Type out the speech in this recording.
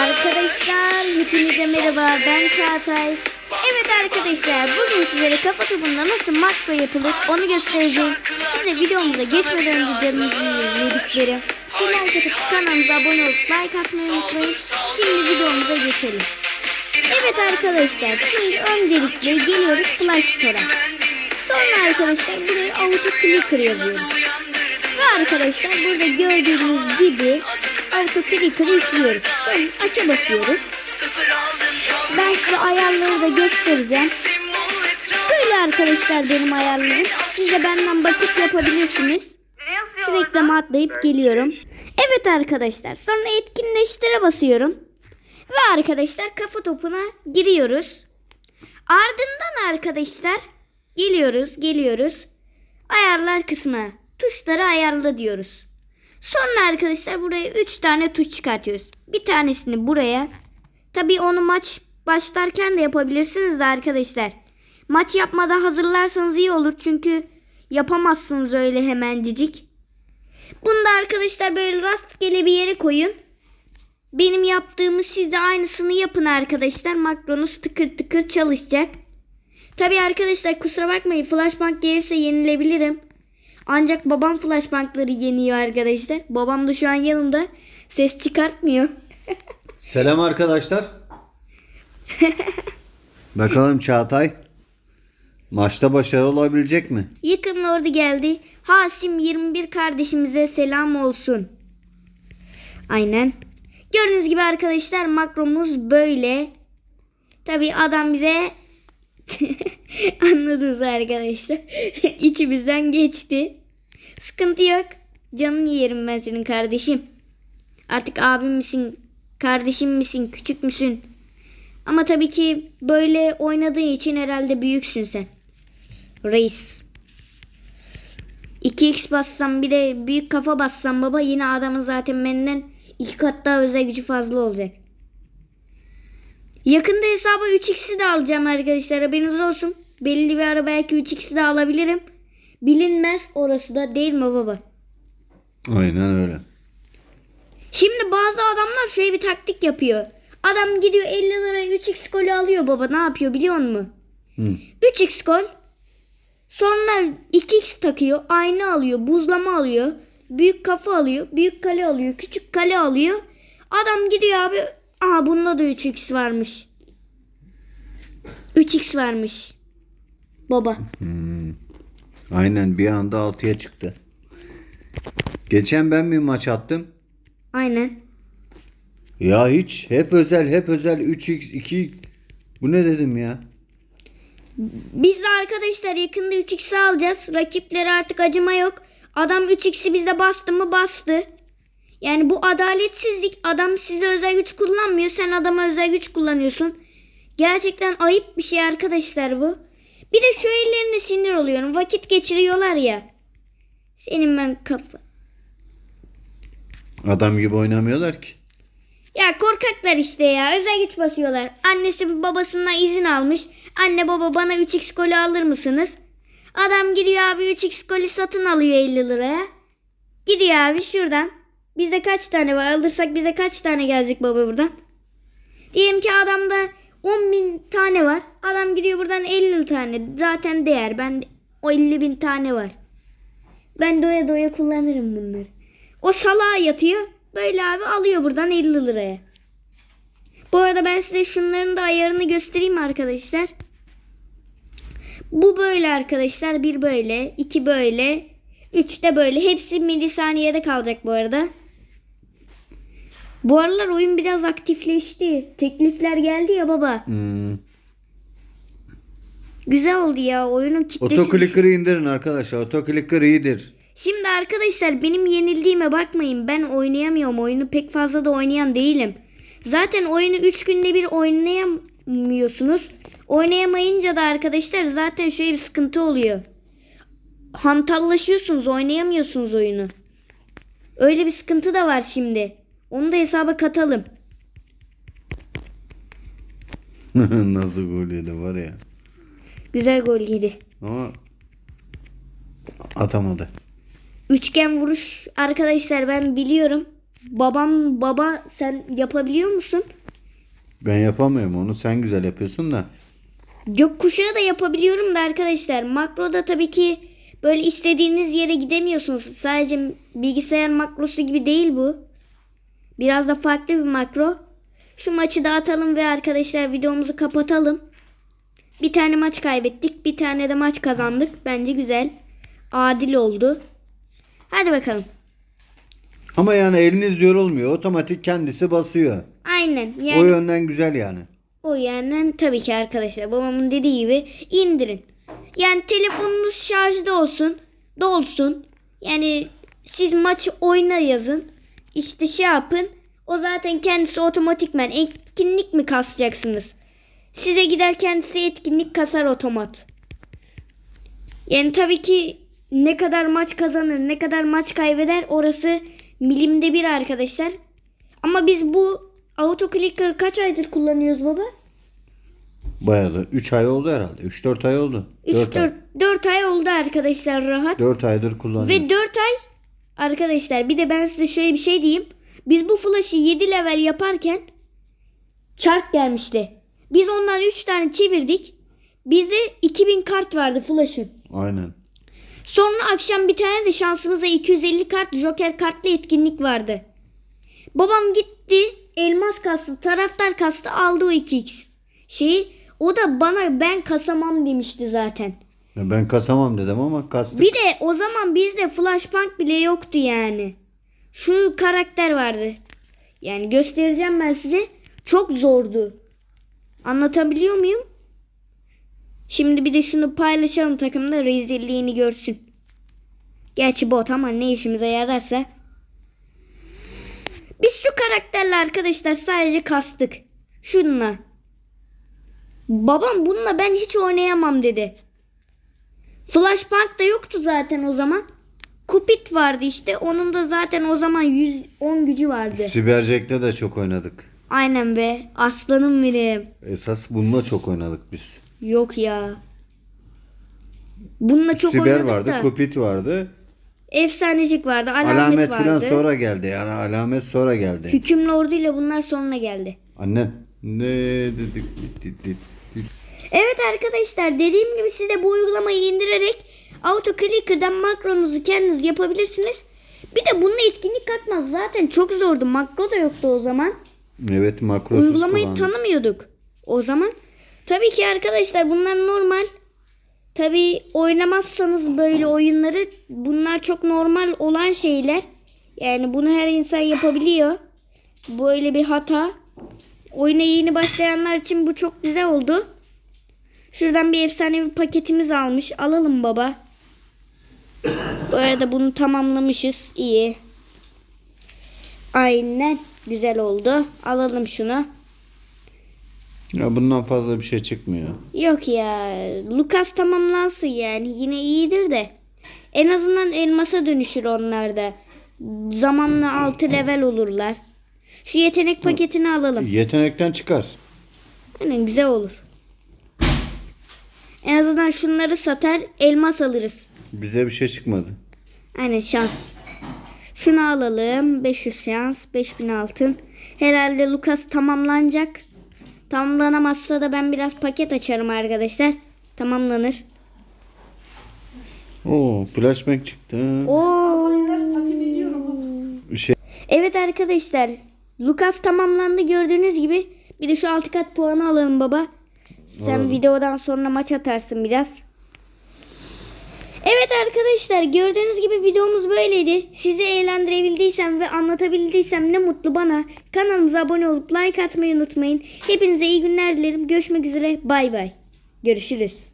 Arkadaşlar hepinize merhaba ben Çağatay. Evet arkadaşlar bugün sizlere kafa topunda nasıl makro yapılır onu göstereceğim. Size videomuza geçmeden önce canınızı yediklerim. Bir like atıp kanalımıza abone olup like atmayı unutmayın. Şimdi videomuza geçelim. Evet arkadaşlar şimdi öncelikle geliyoruz Play Store'a. Sonra arkadaşlar buraya Auto Clicker yazıyoruz. Ve arkadaşlar burada gördüğünüz gibi Auto Clicker'ı yüklüyoruz. Sonra aşağı basıyoruz. Ben size ayarları da göstereceğim. Böyle arkadaşlar benim ayarlarım. Siz de benden bakıp yapabilirsiniz. Şu reklama atlayıp geliyorum. Evet arkadaşlar sonra etkinleştire basıyorum. Ve arkadaşlar kafa topuna giriyoruz. Ardından arkadaşlar geliyoruz geliyoruz. Ayarlar kısmına tuşları ayarla diyoruz. Sonra arkadaşlar buraya 3 tane tuş çıkartıyoruz. Bir tanesini buraya. Tabi onu maç başlarken de yapabilirsiniz de arkadaşlar. Maç yapmadan hazırlarsanız iyi olur çünkü yapamazsınız öyle hemencik. Bunu da arkadaşlar böyle rastgele bir yere koyun. Benim yaptığımı siz de aynısını yapın arkadaşlar. Makronuz tıkır tıkır çalışacak. Tabi arkadaşlar kusura bakmayın flashbank gelirse yenilebilirim. Ancak babam flashbankları yeniyor arkadaşlar. Babam da şu an yanımda ses çıkartmıyor. Selam arkadaşlar. Bakalım Çağatay maçta başarılı olabilecek mi? Yakın ordu geldi. Hasim 21 kardeşimize selam olsun. Aynen. Gördüğünüz gibi arkadaşlar makromuz böyle. Tabi adam bize anladınız arkadaşlar. İçimizden geçti. Sıkıntı yok. Canını yerim ben senin kardeşim. Artık abim misin, kardeşim misin, küçük müsün? Ama tabii ki böyle oynadığın için herhalde büyüksün sen. Reis. 2x bassam bir de büyük kafa bassam baba yine adamın zaten benden iki kat daha özel gücü fazla olacak. Yakında hesaba 3x'i de alacağım arkadaşlar haberiniz olsun. Belli bir ara belki 3x'i de alabilirim. Bilinmez orası da değil mi baba? Aynen öyle. Şimdi bazı adamlar şöyle bir taktik yapıyor. Adam gidiyor 50 liraya 3x golü alıyor baba ne yapıyor biliyor musun? Hı. 3x gol. Sonra 2x takıyor. Aynı alıyor. Buzlama alıyor. Büyük kafa alıyor. Büyük kale alıyor. Küçük kale alıyor. Adam gidiyor abi. Aha bunda da 3x varmış. 3x varmış. Baba. Aynen bir anda 6'ya çıktı. Geçen ben bir maç attım. Aynen. Ya hiç hep özel hep özel 3x 2 bu ne dedim ya? Biz de arkadaşlar yakında 3x'i alacağız. Rakiplere artık acıma yok. Adam 3x'i bizde bastı mı bastı. Yani bu adaletsizlik. Adam size özel güç kullanmıyor. Sen adama özel güç kullanıyorsun. Gerçekten ayıp bir şey arkadaşlar bu. Bir de şu ellerine sinir oluyorum. Vakit geçiriyorlar ya. Senin ben kafa. Adam gibi oynamıyorlar ki. Ya korkaklar işte ya. Özel güç basıyorlar. Annesi babasından izin almış. Anne baba bana 3x golü alır mısınız? Adam gidiyor abi 3x golü satın alıyor 50 liraya. Gidiyor abi şuradan. Bizde kaç tane var? Alırsak bize kaç tane gelecek baba buradan? Diyelim ki adamda 10 bin tane var. Adam gidiyor buradan 50 tane. Zaten değer. Ben o 50 bin tane var. Ben doya doya kullanırım bunları. O salağa yatıyor. Böyle abi alıyor buradan 50 liraya. Bu arada ben size şunların da ayarını göstereyim arkadaşlar. Bu böyle arkadaşlar. Bir böyle. iki böyle. Üç de böyle. Hepsi milisaniyede kalacak bu arada. Bu aralar oyun biraz aktifleşti. Teklifler geldi ya baba. Hmm. Güzel oldu ya. Oyunun kitlesi. Otoclicker'ı indirin arkadaşlar. Otoclicker iyidir. Şimdi arkadaşlar benim yenildiğime bakmayın. Ben oynayamıyorum. Oyunu pek fazla da oynayan değilim. Zaten oyunu 3 günde bir oynayamıyorsunuz. Oynayamayınca da arkadaşlar zaten şöyle bir sıkıntı oluyor. Hantallaşıyorsunuz. Oynayamıyorsunuz oyunu. Öyle bir sıkıntı da var şimdi. Onu da hesaba katalım. Nasıl gol yedi var ya. Güzel gol yedi. Ama atamadı. Üçgen vuruş arkadaşlar ben biliyorum. Babam baba sen yapabiliyor musun? Ben yapamıyorum onu sen güzel yapıyorsun da. Gökkuşağı da yapabiliyorum da arkadaşlar. Makroda tabii ki böyle istediğiniz yere gidemiyorsunuz. Sadece bilgisayar makrosu gibi değil bu. Biraz da farklı bir makro. Şu maçı dağıtalım ve arkadaşlar videomuzu kapatalım. Bir tane maç kaybettik. Bir tane de maç kazandık. Bence güzel. Adil oldu. Hadi bakalım. Ama yani eliniz yorulmuyor. Otomatik kendisi basıyor. Aynen. O Yani yönden güzel yani. O yani tabii ki arkadaşlar babamın dediği gibi indirin. Yani telefonunuz şarjda olsun, dolsun. Yani siz maçı oyna yazın. İşte şey yapın. O zaten kendisi otomatikmen etkinlik mi kasacaksınız? Size gider kendisi etkinlik kasar otomat. Yani tabii ki ne kadar maç kazanır, ne kadar maç kaybeder orası milimde bir arkadaşlar. Ama biz bu auto clicker kaç aydır kullanıyoruz baba? Bayağı 3 ay oldu herhalde. 3-4 ay oldu. 3 4 ay. 4 4 ay oldu arkadaşlar rahat. 4 aydır kullanıyorum. Ve 4 ay arkadaşlar bir de ben size şöyle bir şey diyeyim. Biz bu flash'ı 7 level yaparken çark gelmişti. Biz ondan 3 tane çevirdik. Bizde 2000 kart vardı flash'ın. Aynen. Sonra akşam bir tane de şansımıza 250 kart joker kartlı etkinlik vardı. Babam gitti elmas kastı taraftar kastı aldı o 2x şeyi. O da bana ben kasamam demişti zaten. Ben kasamam dedim ama kastık. Bir de o zaman bizde flashbang bile yoktu yani. Şu karakter vardı. Yani göstereceğim ben size. Çok zordu. Anlatabiliyor muyum? Şimdi bir de şunu paylaşalım takımda rezilliğini görsün. Gerçi bot ama ne işimize yararsa. Biz şu karakterle arkadaşlar sadece kastık. Şununla. Babam bununla ben hiç oynayamam dedi. Flashbang da yoktu zaten o zaman. Cupid vardı işte. Onun da zaten o zaman 110 gücü vardı. Siberjack'le de çok oynadık. Aynen be. Aslanım benim. Esas bununla çok oynadık biz. Yok ya. Bununla çok Siber oynadık vardı, da. Kupit vardı. Efsanecik vardı. Alamet, Alamet vardı. falan sonra geldi. Yani alamet sonra geldi. Hükümlü orduyla bunlar sonra geldi. Annen ne dedik dit, dit, dit. Evet arkadaşlar dediğim gibi siz de bu uygulamayı indirerek Auto Clicker'dan makronuzu kendiniz yapabilirsiniz. Bir de bununla etkinlik katmaz. Zaten çok zordu. Makro da yoktu o zaman. Evet makrosuz Uygulamayı kullandık. tanımıyorduk o zaman. Tabii ki arkadaşlar bunlar normal. Tabii oynamazsanız böyle oyunları bunlar çok normal olan şeyler. Yani bunu her insan yapabiliyor. Böyle bir hata. Oyuna yeni başlayanlar için bu çok güzel oldu. Şuradan bir efsanevi paketimiz almış. Alalım baba. Bu arada bunu tamamlamışız. İyi. Aynen. Güzel oldu. Alalım şunu. Ya bundan fazla bir şey çıkmıyor. Yok ya. Lucas tamamlansın yani. Yine iyidir de. En azından elmasa dönüşür onlar da. Zamanla 6 level olurlar. Şu yetenek paketini alalım. Yetenekten çıkar. Aynen güzel olur. En azından şunları satar elmas alırız. Bize bir şey çıkmadı. Aynen şans. Şunu alalım. 500 şans. 5000 altın. Herhalde Lucas tamamlanacak. Tamamlanamazsa da ben biraz paket açarım arkadaşlar. Tamamlanır. Oo, flashback çıktı. Oo. Şey, Evet arkadaşlar. Lucas tamamlandı gördüğünüz gibi. Bir de şu altı kat puanı alalım baba. Sen Alalım. videodan sonra maç atarsın biraz. Evet arkadaşlar gördüğünüz gibi videomuz böyleydi. Sizi eğlendirebildiysem ve anlatabildiysem ne mutlu bana. Kanalımıza abone olup like atmayı unutmayın. Hepinize iyi günler dilerim. Görüşmek üzere. Bay bay. Görüşürüz.